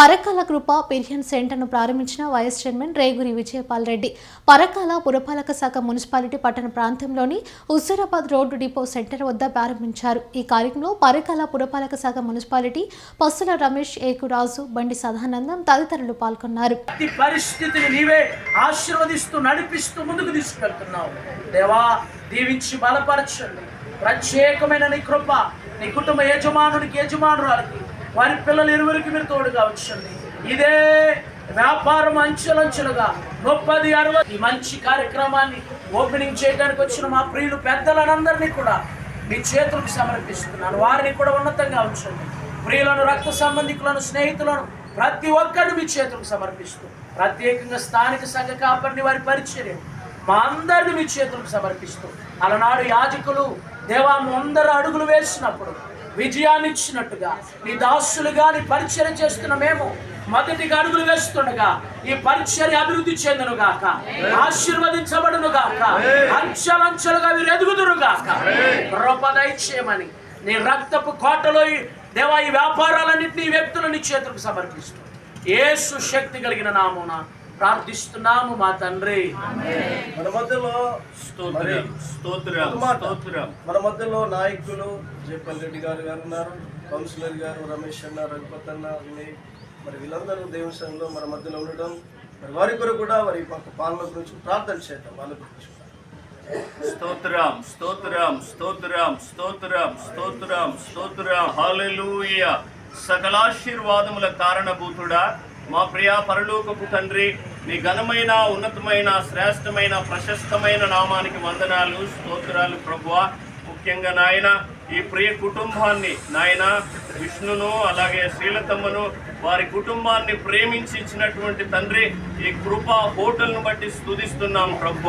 పరకాల కృప పిరియన్ సెంటర్ను ప్రారంభించిన వైస్ చైర్మన్ రేగురి విజయపాల్ రెడ్డి. పరకాల పురపాలక శాఖ మున్సిపాలిటీ పట్టణ ప్రాంతంలోని హుజూరాబాద్ రోడ్డు డిపో సెంటర్ వద్ద ప్రారంభించారు. ఈ కార్యక్రమంలో పరకాల పురపాలక శాఖ మున్సిపాలిటీ పస్సుల రమేష్ ఏకురాజు బండి సదానందం తదితరులు పాల్గొన్నారు. పరిస్థితిని నీవే ఆశీర్వదిస్తూ నడిపిస్తూ ముందుకు తీసుకెళ్తున్నావు. దేవా దీవించి బలపరచండి. ప్రత్యేకమైన నీ కృప నీ కుటుంబ యజమానునికి యజమానురాలకి వారి పిల్లలు ఇరువురికి మీరు తోడుగా ఉంచండి ఇదే వ్యాపారం అంచెలంచెలుగా ముప్పది అరవై ఈ మంచి కార్యక్రమాన్ని ఓపెనింగ్ చేయడానికి వచ్చిన మా ప్రియులు పెద్దలందరినీ కూడా మీ చేతులకు సమర్పిస్తున్నాను. వారిని కూడా ఉన్నతంగా ఉంచండి. ప్రియులను రక్త సంబంధికులను స్నేహితులను ప్రతి ఒక్కరు మీ చేతులకు సమర్పిస్తూ ప్రత్యేకంగా స్థానిక సంఘ కాపరిని వారి పరిచర్య మా అందరిని మీ చేతులకు సమర్పిస్తూ అలనాడు యాజకులు దేవా అందరు అడుగులు వేసినప్పుడు విజయాన్ని ఇచ్చినట్టుగా నీ దాసులుగా నీ పరిచయం చేస్తున్న మేము మొదటిగా అడుగులు వేస్తుండగా ఈ పరిచర్య అభివృద్ధి చెందును గాక ఆశీర్వదించబడును గాక అంచెలంచెలుగా వీరు ఎదుగుదురు గాక కృప నీ రక్తపు కోటలో దేవా ఈ వ్యాపారాలన్నింటినీ వ్యక్తులని వ్యక్తులను నీ చేతులకు సమర్పిస్తూ ఏసు శక్తి కలిగిన నామోనా ప్రార్థిస్తున్నాము మా తండ్రి. మన మధ్యలో స్తోత్రం స్తోత్రం ఒక మాట. స్తోత్రం. మన మధ్యలో నాయకులు జయపల్ రెడ్డి గారు గారు ఉన్నారు కౌన్సిలర్ గారు రమేష్ అన్న రఘుపత్ అన్న వినయ్. మరి వీళ్ళందరూ దేవుని సంఘంలో మన మధ్యలో ఉండడం మరి వారి కొరకు కూడా వారి యొక్క పాలన గురించి ప్రార్థన చేద్దాం వాళ్ళ గురించి. స్తోత్రం స్తోత్రం స్తోత్రం స్తోత్రం స్తోత్రం స్తోత్రం. హల్లెలూయ. సకలాశీర్వాదముల కారణభూతుడా మా ప్రియ పరలోకపు తండ్రి నీ ఘనమైన ఉన్నతమైన శ్రేష్టమైన ప్రశస్తమైన నామానికి వందనాలు స్తోత్రాలు ప్రభువ. ముఖ్యంగా నాయన ఈ ప్రియ కుటుంబాన్ని నాయన విష్ణును అలాగే శ్రీలతమ్మను వారి కుటుంబాన్ని ప్రేమించి ఇచ్చినటువంటి తండ్రి ఈ కృప హోటల్ను బట్టి స్థుతిస్తున్నాం ప్రభు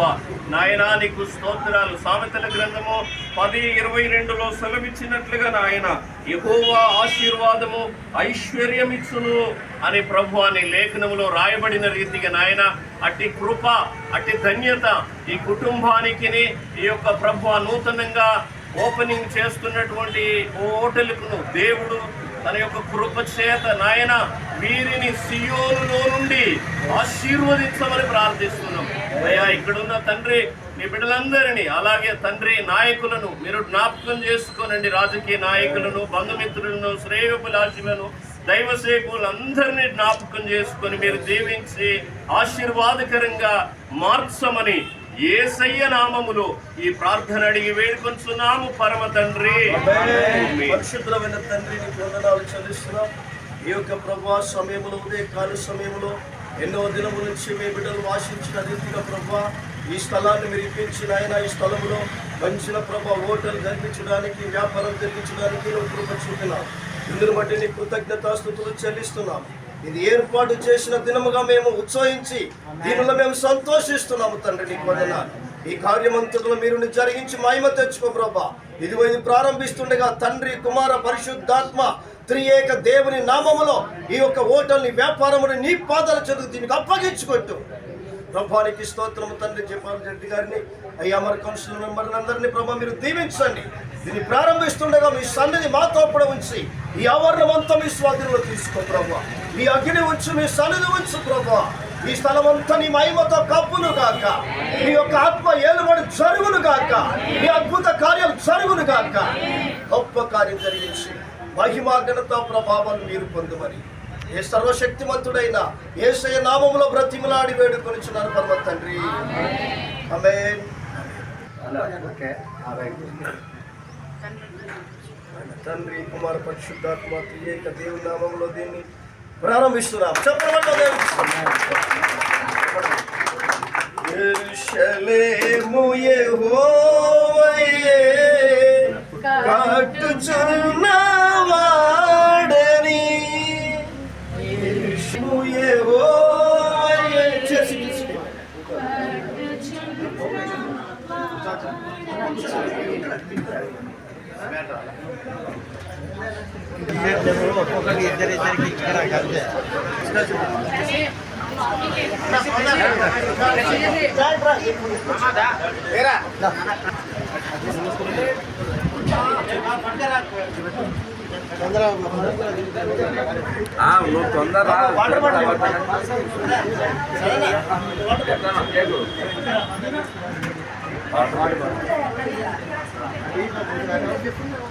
నాయన నీకు స్తోత్రాలు. సామెతల గ్రంథము పది ఇరవై రెండులో సెలవిచ్చినట్లుగా నాయన యెహోవా ఆశీర్వాదము ఐశ్వర్యమిచ్చును అని ప్రభు అని లేఖనములో రాయబడిన రీతిగా నాయన అట్టి కృప అట్టి ధన్యత ఈ కుటుంబానికి ఈ యొక్క ప్రభు నూతనంగా ఓపెనింగ్ చేస్తున్నటువంటి ఓ హోటల్కు దేవుడు తన యొక్క కృపచేత నాయన వీరిని సియోనులో నుండి ఆశీర్వదించమని ప్రార్థిస్తున్నాం. అయ్యా ఇక్కడున్న తండ్రి మీ బిడ్డలందరినీ అలాగే తండ్రి నాయకులను మీరు జ్ఞాపకం చేసుకోనండి. రాజకీయ నాయకులను బంధుమిత్రులను శ్రేయోభిలాషులను దైవ సేవకులందరినీ జ్ఞాపకం చేసుకొని మీరు దీవించి ఆశీర్వాదకరంగా మార్చమని ఏసయ్య నామములో ఈ ప్రార్థన అడిగి వేడుకొంచున్నాము పరమ తండ్రి. పరిశుద్ధమైన తండ్రి వందనాలు చెల్లిస్తున్నాం. ఈ యొక్క ప్రభా సమయంలో ఉదయ కాల సమయంలో ఎన్నో దినముల నుంచి మీ బిడ్డలు వాసించిన రీతిగా ప్రభా ఈ స్థలాన్ని మీరు ఇప్పించిన ఆయన ఈ స్థలంలో మంచిన ప్రభా హోటల్ జరిపించడానికి వ్యాపారం జరిపించడానికి నువ్వు కృప చూపినావు. ఇందును బట్టి నీ కృతజ్ఞతాస్థుతులు చెల్లిస్తున్నాం. ఇది ఏర్పాటు చేసిన దినముగా మేము ఉత్సహించి దీనిలో మేము సంతోషిస్తున్నాము తండ్రి నీకు వందనాలు ఈ కార్యమంతట్లో మీరు జరిగించి మహిమ తెచ్చుకో ప్రభా. ఇదిగో ఇది ప్రారంభిస్తుండగా తండ్రి కుమార పరిశుద్ధాత్మ త్రియేక దేవుని నామములో ఈ యొక్క ఓటల్ని వ్యాపారముని నీ పాదాల చెందుకు దీనికి అప్పగించుకొట్టు ప్రభానికి స్తోత్రము తండ్రి చెప్పాలి రెడ్డి గారిని అయ్యా మరి కౌన్సిల్ మెంబర్ని అందరినీ ప్రభా మీరు దీవించండి. దీన్ని ప్రారంభిస్తుండగా మీ సన్నిధి మాతో కూడా ఉంచి ఈ ఆవరణం అంతా మీ స్వాధీనంలో తీసుకో ప్రభా. మీ అగ్ని ఉంచు మీ సన్నిధి ఉంచు ప్రభా. ఈ స్థలం అంతా నీ మహిమతో కప్పును గాక. నీ యొక్క ఆత్మ ఏలుబడి జరుగును గాక. నీ అద్భుత కార్యం జరుగును గాక. గొప్ప కార్యం జరిగించి మహిమా ఘనత ప్రభావం మీరు పొందుమని. ఏ సర్వశక్తిమంతుడైన ఏసయ నామములో బ్రతిమలాడి వేడుకొనిచున్నారు పరమ తండ్రి. ఆమేన్. తండ్రి. కుమార పరిశుద్ధాత్మ త్రియేక దేవుని నామంలో దీన్ని ప్రారంభిస్తున్నాం చెప్పండి ఎరుషలేము యెహోవయే కట్టుచున్నవాడని ఎరుషలేము యెహోవయే చేసి చేసి. ఒక్కొక్కరికి ఇద్దరు ఇద్దరికి ఇక్కడ కలిసే నువ్వు తొందర వాటర్ కేకు.